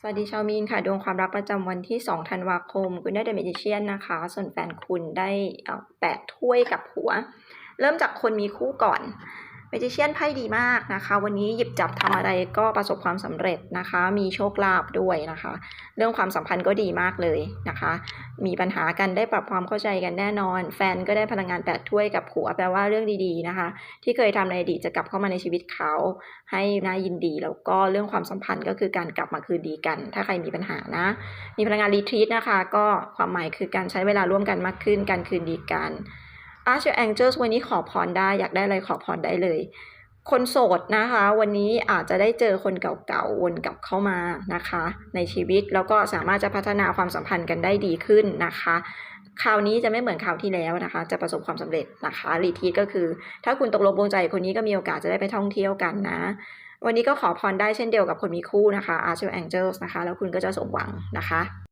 สวัสดีชาวมีนค่ะ ดวงความรักประจำวันที่ 2 ธันวาคม คุณได้เดเมจิเชียนนะคะ ส่วนแฟนคุณได้อ่อแปดถ้วยกับหัว เริ่มจากคนมีคู่ก่อน เมจิเชียนไพ่ดีมากนะคะ วันนี้หยิบจับทำอะไรก็ประสบความสำเร็จนะคะ มีโชคลาภด้วยนะคะ เรื่องความสัมพันธ์ก็ดีมากเลยนะคะ มีปัญหากันได้ปรับความเข้าใจกันแน่นอน แฟนก็ได้พลังงานแปดถ้วยกับหัวแปลว่าเรื่องดีๆนะคะ ที่เคยทำในอดีตจะกลับเข้ามาในชีวิตเขา ให้น่ายินดีแล้วก็เรื่องความสัมพันธ์ก็คือการกลับมาคืนดีกัน ถ้าใครมีปัญหานะ มีพลังงานรีทรีตนะคะ ก็ความหมายคือการใช้เวลาร่วมกันมากขึ้นการคืนดีกัน Archer Angels วันนี้ขอพรได้อยากได้อะไรขอพรได้เลย คนโสดนะคะ วันนี้อาจจะได้เจอคนเก่าๆวนกลับเข้ามานะคะ ในชีวิตแล้วก็สามารถจะพัฒนาความสัมพันธ์กันได้ดีขึ้นนะคะคราวนี้จะไม่เหมือนคราวที่แล้วนะคะ จะประสบความสำเร็จนะคะรีทีก็คือ ถ้าคุณตกลงปรงใจคนนี้ก็มีโอกาสจะได้ไปท่องเที่ยวกันนะ วันนี้ก็ขอพรได้เช่นเดียวกับคนมีคู่นะคะ Archer Angels นะคะ แล้วคุณก็จะสมหวังนะคะ